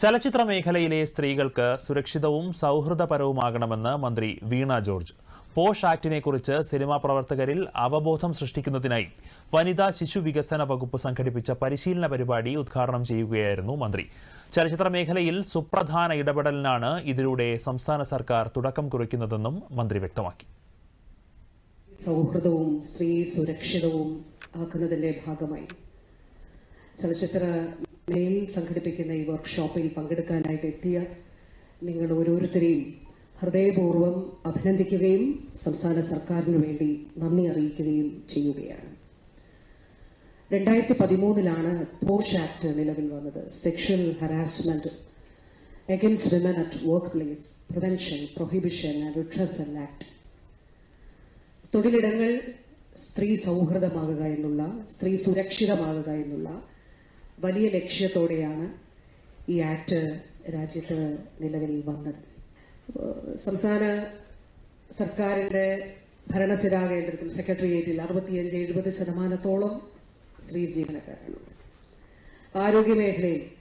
ചലച്ചിത്ര മേഖലയിലെ സ്ത്രീകൾക്ക് സുരക്ഷിതവും സൗഹൃദപരവുമാകണമെന്ന് മന്ത്രി വീണ ജോർജ്. പോഷ് ആക്ടിനെ കുറിച്ച് സിനിമാ പ്രവർത്തകരിൽ അവബോധം സൃഷ്ടിക്കുന്നതിനായി വനിതാ ശിശു വികസന വകുപ്പ് സംഘടിപ്പിച്ച പരിശീലന പരിപാടി ഉദ്ഘാടനം ചെയ്യുകയായിരുന്നു മന്ത്രി. ചലച്ചിത്ര മേഖലയിൽ സുപ്രധാന ഇടപെടലിനാണ് ഇതിലൂടെ സംസ്ഥാന സർക്കാർ തുടക്കം കുറിക്കുന്നതെന്നും മന്ത്രി വ്യക്തമാക്കി. സൗഹൃദവും സ്ത്രീ സുരക്ഷിതവും ആക്കുന്നതിന്റെ ഭാഗമായി ചലച്ചിത്ര മേൽ സംഘടിപ്പിക്കുന്ന ഈ വർക്ക്ഷോപ്പിൽ പങ്കെടുക്കാനായിട്ട് എത്തിയ നിങ്ങൾ ഓരോരുത്തരെയും ഹൃദയപൂർവം അഭിനന്ദിക്കുകയും സംസ്ഥാന സർക്കാരിനു വേണ്ടി നന്ദി അറിയിക്കുകയും ചെയ്യുകയാണ്. രണ്ടായിരത്തി പതിമൂന്നിലാണ് പോഷ് ആക്ട് നിലവിൽ വന്നത്. Sexual harassment against women at workplace prevention prohibition and redressal act. തൊഴിലിടങ്ങൾ സ്ത്രീ സൗഹൃദമാകുക എന്നുള്ള സ്ത്രീ സുരക്ഷിതമാകുക എന്നുള്ള വലിയ ലക്ഷ്യത്തോടെയാണ് ഈ ആക്ട് രാജ്യത്ത് നിലവിൽ വന്നത്. സംസ്ഥാന സർക്കാരിന്റെ ഭരണസിരാ കേന്ദ്രത്തിൽ സെക്രട്ടേറിയറ്റിൽ അറുപത്തിയഞ്ച് എഴുപത് ശതമാനത്തോളം സ്ത്രീ ജീവനക്കാരാണ്. ആരോഗ്യ മേഖലയിൽ